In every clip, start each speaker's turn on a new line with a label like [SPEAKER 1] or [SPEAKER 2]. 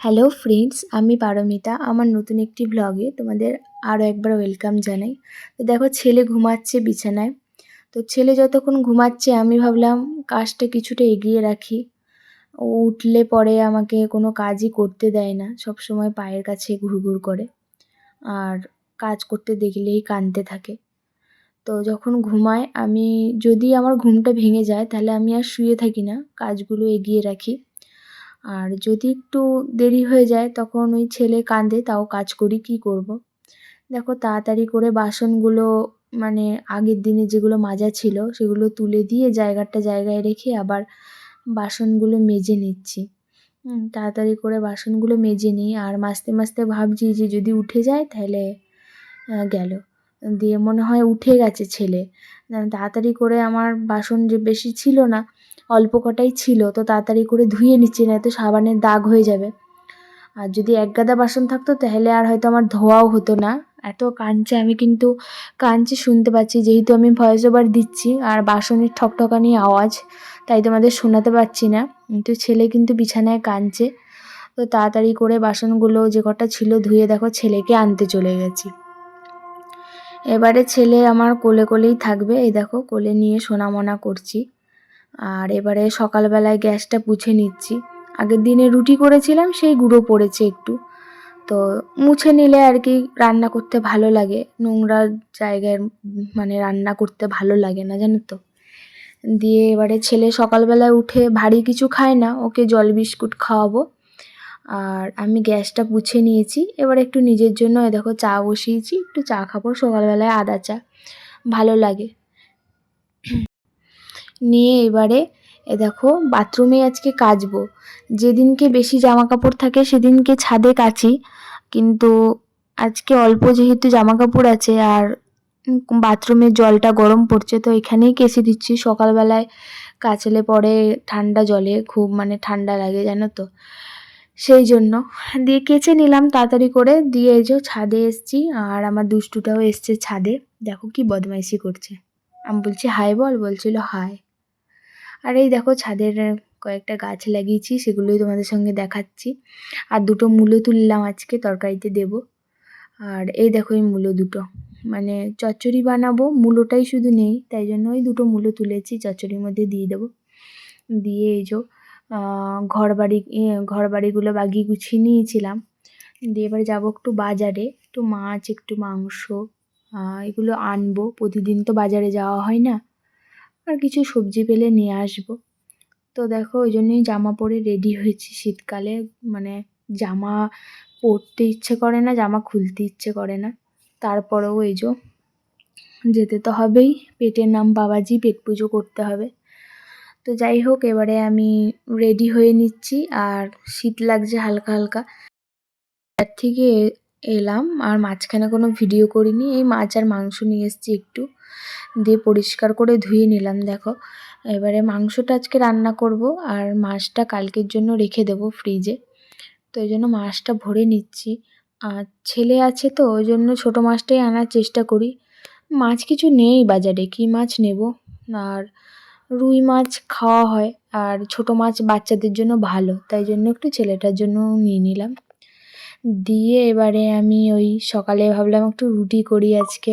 [SPEAKER 1] Hello friends আমি পারমিতা। আমার নতুন একটি ব্লগে তোমাদের আরও একবার ওয়েলকাম জানাই। তো দেখো, ছেলে ঘুমাচ্ছে বিছানায়। তো ছেলে যতক্ষণ ঘুমাচ্ছে, আমি ভাবলাম কাজটা কিছুটা এগিয়ে রাখি। ও উঠলে পরে আমাকে কোনো কাজই করতে দেয় না। সব সময় পায়ের কাছে ঘুরঘুর করে। আর কাজ করতে দেখলেই কাঁদতে থাকে। তো যখন ঘুমায়, আমি যদি আমার ঘুমটা ভেঙে যায়, তাহলে আমি আর শুয়ে থাকি না। কাজগুলো এগিয়ে রাখি। আর যদি একটু দেরি হয়ে যায়, তখন ওই ছেলে কাঁদে, তাও কাজ করি, কী করব। দেখো, তাড়াতাড়ি করে বাসনগুলো মানে আগের দিনে যেগুলো মাজা ছিল, সেগুলো তুলে দিয়ে জায়গাটা জায়গায় রেখে আবার বাসনগুলো মেজে নিচ্ছি। তাড়াতাড়ি করে বাসনগুলো মেজে নিই। আর মাজতে মাজতে ভাবছি যে যদি উঠে যায়, তাহলে গেল। দিয়ে মনে হয় উঠে গেছে ছেলে। তাড়াতাড়ি করে আমার বাসন যে বেশি ছিল না অল্প কটাই ছিল, তো তাড়াতাড়ি করে ধুয়ে নিচ্ছি, না তো সাবানের দাগ হয়ে যাবে। আর যদি এক গাদা বাসন থাকতো, তাহলে আর হয়তো আমার ধোয়াও হতো না। এত কাঁদছে, আমি কিন্তু কাঁদছে, শুনতে পাচ্ছি, যেহেতু আমি ভয়েস ওভার দিচ্ছি, আর বাসনের ঠকঠকানি আওয়াজ, তাই তোমাদের শোনাতে পারছি না। কিন্তু ছেলে কিন্তু বিছানায় কাঁদছে, তো তাড়াতাড়ি করে বাসনগুলো যে কটা ছিল ধুয়ে দেখো, ছেলেকে আনতে চলে গেছি। এবারে ছেলে আমার কোলে কোলেই থাকবে, এই দেখো, কোলে নিয়ে সোনামনা করছি। আর এবারে সকালবেলায় গ্যাসটা পুছে নিচ্ছি। আগের দিনে রুটি করেছিলাম, সেই গুঁড়ো পড়েছে একটু। তো মুছে নিলে আর কি রান্না করতে ভালো লাগে। নোংরা জায়গায় মানে রান্না করতে ভালো লাগে না, জানো তো? দিয়ে এবারে ছেলে সকালবেলায় উঠে ভারী কিছু খায় না, ওকে জল বিস্কুট খাওয়াবো। আর আমি গ্যাসটা পুছে নিয়েছি। এবার একটু নিজের জন্য দেখো চা বসিয়েছি, একটু চা খাব, সকালবেলায় আদা চা। ভালো লাগে। নিয়ে এবারে, এ দেখো, বাথরুমে আজকে কাচবো। যেদিনকে বেশি জামা কাপড় থাকে সেদিনকে ছাদে কাচি। কিন্তু আজকে অল্প যেহেতু জামা কাপড় আছে আর বাথরুমের জলটা গরম পড়ছে, তো এখানেই কেসে দিচ্ছি। সকালবেলায় কাচলে পরে ঠান্ডা জলে, খুব মানে ঠান্ডা লাগে, জানো তো। সেই জন্য দিয়ে কেচে নিলাম তাড়াতাড়ি করে। দিয়ে এই যে ছাদে এসছি আর আমার দুষ্টুটাও এসছে ছাদে। দেখো কি বদমাইশি করছে। আমি বলছি, হাই বল? বলছিল, হাই। আর এই দেখো ছাদের কয়েকটা গাছ লাগিয়েছি, সেগুলোই তোমাদের সঙ্গে দেখাচ্ছি। আর দুটো মূলো তুললাম আজকে, তরকারিতে দেব। আর এই দেখো এই মূলো দুটো। মানে চচ্চড়ি বানাবো, মূলোটাই শুধু নেই, তাই জন্য ওই দুটো মূলো তুলেছি, চচ্চড়ির মধ্যে দিয়ে দেবো। দিয়ে এই যে ঘর বাড়ি ঘর বাড়িগুলো বাগিয়ে গুছিয়ে নিয়েছিলাম। দিয়ে এবার যাব একটু বাজারে, একটু মাছ, একটু মাংস এগুলো আনব। প্রতিদিন তো বাজারে যাওয়া হয় না। আর কিছু সবজি পেলে নিয়ে আসব। তো দেখো, ওই জন্যই জামা পরে রেডি হয়েছি শীতকালে। মানে জামা পরতে ইচ্ছে করে না, জামা খুলতে ইচ্ছে করে না। তারপরেও এই যে, যেতে তো হবেই। পেটের নাম বাবাজি, পেট পুজো করতে হবে। তো যাই হোক, এবারে আমি রেডি হয়ে নিচ্ছি। আর শীত লাগছে হালকা হালকা। তার থেকে এলাম, আর মাঝখানে কোনো ভিডিও করিনি। এই মাছ আর মাংস নিয়ে এসেছি একটু। দিয়ে পরিষ্কার করে ধুয়ে নিলাম, দেখো। এবারে মাংসটা আজকে রান্না করব, আর মাছটা কালকের জন্য রেখে দেবো ফ্রিজে তো ওই জন্য মাছটা ভরে নিচ্ছি। আর ছেলে আছে তো, ওই জন্য ছোটো মাছটাই আনার চেষ্টা করি। মাছ কিছু নেই বাজারে, কী মাছ নেব? আর রুই মাছ খাওয়া হয়, আর ছোটো মাছ বাচ্চাদের জন্য ভালো, তাই জন্য একটু ছেলেটার জন্য নিয়ে নিলাম। দিয়ে এবারে আমি ওই সকালে ভাবলাম একটু রুটি করি আজকে।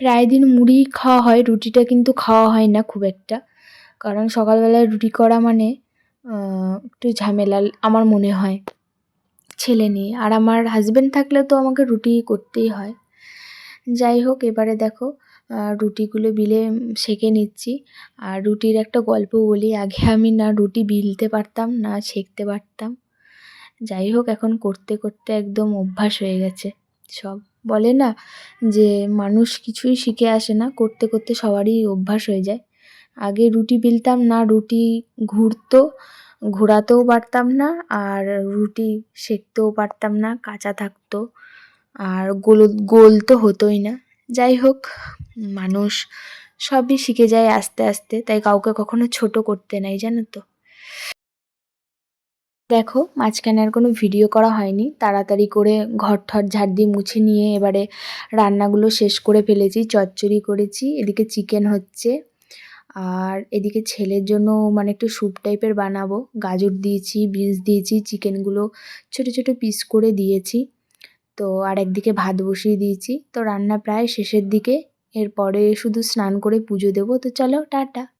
[SPEAKER 1] প্রায় দিন মুড়ি খাওয়া হয়, রুটিটা কিন্তু খাওয়া হয় না খুব একটা। কারণ সকালবেলায় রুটি করা মানে একটু ঝামেলা আমার মনে হয় ছেলে নিয়ে। আর আমার হাজব্যান্ড থাকলে তো আমাকে রুটি করতেই হয়। যাই হোক, এবারে দেখো রুটিগুলো বিলে সেঁকে নিচ্ছি। আর রুটির একটা গল্প বলি, আগে আমি না রুটি বিলতে পারতাম, না সেঁকতে পারতাম। যাই হোক এখন করতে করতে একদম অভ্যাস হয়ে গেছে। সব বলে না যে, মানুষ কিছুই শিখে আসে না, করতে করতে সবারই অভ্যাস হয়ে যায়। আগে রুটি বেলতাম না, রুটি ঘুরতো, ঘোরাতেও পারতাম না, আর রুটি সেঁকতেও পারতাম না, কাঁচা থাকতো, আর গোল গোল তো হতোই না। যাই হোক মানুষ সবই শিখে যায় আস্তে আস্তে, তাই কাউকে কখনো ছোট করতে নাই, জানো তো। দেখো, মাঝখানে আর কোনো ভিডিও করা হয়নি। তাড়াতাড়ি করে ঘর ঠর ঝাড় দিয়ে মুছে নিয়ে এবারে রান্নাগুলো শেষ করে ফেলেছি, চচ্চড়ি করেছি। এদিকে চিকেন হচ্ছে। আর এদিকে ছেলের জন্য মানে একটু স্যুপ টাইপের বানাবো। গাজর দিয়েছি বিনস দিয়েছি চিকেনগুলো ছোটো ছোটো পিস করে দিয়েছি। তো আর একদিকে ভাত বসিয়ে দিয়েছি। তো রান্না প্রায় শেষের দিকে। এরপরে শুধু স্নান করে পুজো দেবো। তো চলো, টাটা।